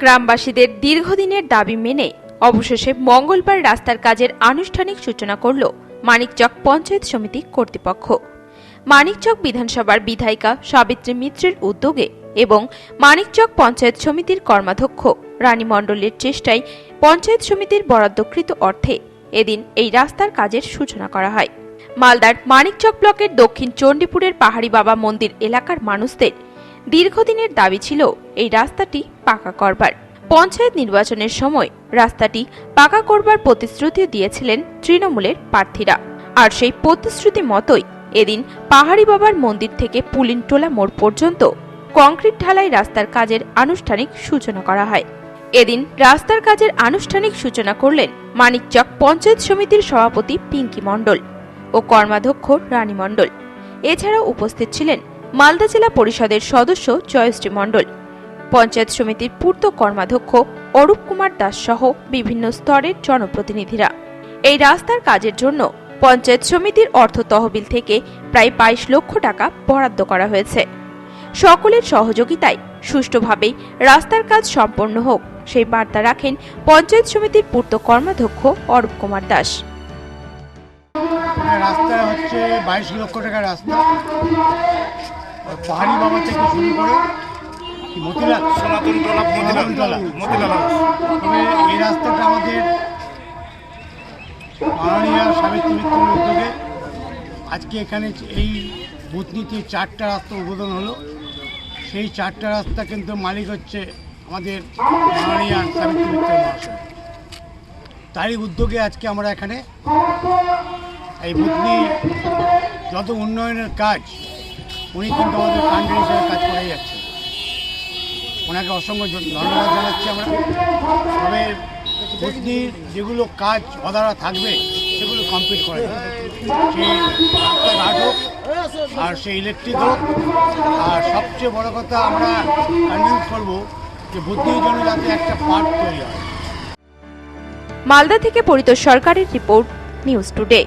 গ্রামবাসীদের দীর্ঘদিনের দাবি মেনে অবশেষে মঙ্গলবার রাস্তার কাজের আনুষ্ঠানিক সূচনা করল মানিকচক পঞ্চায়েত সমিতি কর্তৃপক্ষ। মানিকচক বিধানসভার বিধায়িকা সাবিত্রী মিত্রের উদ্যোগে এবং মানিকচক পঞ্চায়েত সমিতির কর্মাধ্যক্ষ রানী মণ্ডলের চেষ্টায় পঞ্চায়েত সমিতির বরাদ্দকৃত অর্থে এদিন এই রাস্তার কাজের সূচনা করা হয়। মালদার মানিকচক ব্লকের দক্ষিণ চণ্ডীপুরের পাহাড়ি বাবা মন্দির এলাকার মানুষদের দীর্ঘদিনের দাবি ছিল এই রাস্তাটি পাকা করবার। পঞ্চায়েত নির্বাচনের সময় রাস্তাটি পাকা করবার প্রতিশ্রুতি দিয়েছিলেন তৃণমূলের প্রার্থীরা। আর সেই প্রতিশ্রুতি মতোই এদিন পাহাড়ি বাবার মন্দির থেকে পুলিনটোলা মোড় পর্যন্ত কংক্রিট ঢালাই রাস্তার কাজের আনুষ্ঠানিক সূচনা করা হয়। এদিন রাস্তার কাজের আনুষ্ঠানিক সূচনা করলেন মানিকচক পঞ্চায়েত সমিতির সভাপতি পিঙ্কি মণ্ডল ও কর্মাধ্যক্ষ রানী মণ্ডল। এছাড়াও উপস্থিত ছিলেন মালদা জেলা পরিষদের সদস্য জয়শ্রী মণ্ডল। পঞ্চায়েত সমিতির পূর্ত কর্মাধ্যক্ষ অরূপ কুমার দাস সহ বিভিন্ন স্তরের জনপ্রতিনিধিরা। এই রাস্তার কাজের জন্য পঞ্চায়েত সমিতির অর্থ তহবিল থেকে প্রায় বাইশ লক্ষ টাকা বরাদ্দ করা হয়েছে। সকলের সহযোগিতায় সুষ্ঠুভাবে রাস্তার কাজ সম্পন্ন হোক সেই বার্তা রাখেন পঞ্চায়েত সমিতির পূর্ত কর্মাধ্যক্ষ অরূপ কুমার দাস। রাস্তা হচ্ছে বাইশ লক্ষ টাকার রাস্তা। পাহাড়ি বাবা থেকে শুরু করে মতিলাল সনাতন তলা মতিলাল মতিলাল। তবে এই রাস্তাটা আমাদের মাননীয় সাবিত্রী মিত্রের উদ্যোগে। আজকে এখানে এই বুথনীতি চারটা রাস্তা উদ্বোধন হলো। সেই চারটা রাস্তা কিন্তু মালিক হচ্ছে আমাদের মাননীয় সাবিত্রী মিত্র মহাশয়। তারই উদ্যোগে আজকে আমরা এখানে এই বুথনি যত উন্নয়নের কাজ উনি কিন্তু আমাদের কাণ্ডের হিসেবে কাজ করে যাচ্ছে ওনাকে অসংখ্য ধন্যবাদ জানাচ্ছি আমরা। তবে বুথনির যেগুলো কাজ অধারা থাকবে, সেগুলো কমপ্লিট করে। সেই রাস্তাঘাট হোক, আর সে ইলেকট্রিক হোক, আর সবচেয়ে বড় কথা আমরা কনভিন্স করব যে বুদ্ধির জন্য যাতে একটা পার্ট তৈরি হয়। মালদা থেকে পরিত সরকারের রিপোর্ট, নিউজ টুডে।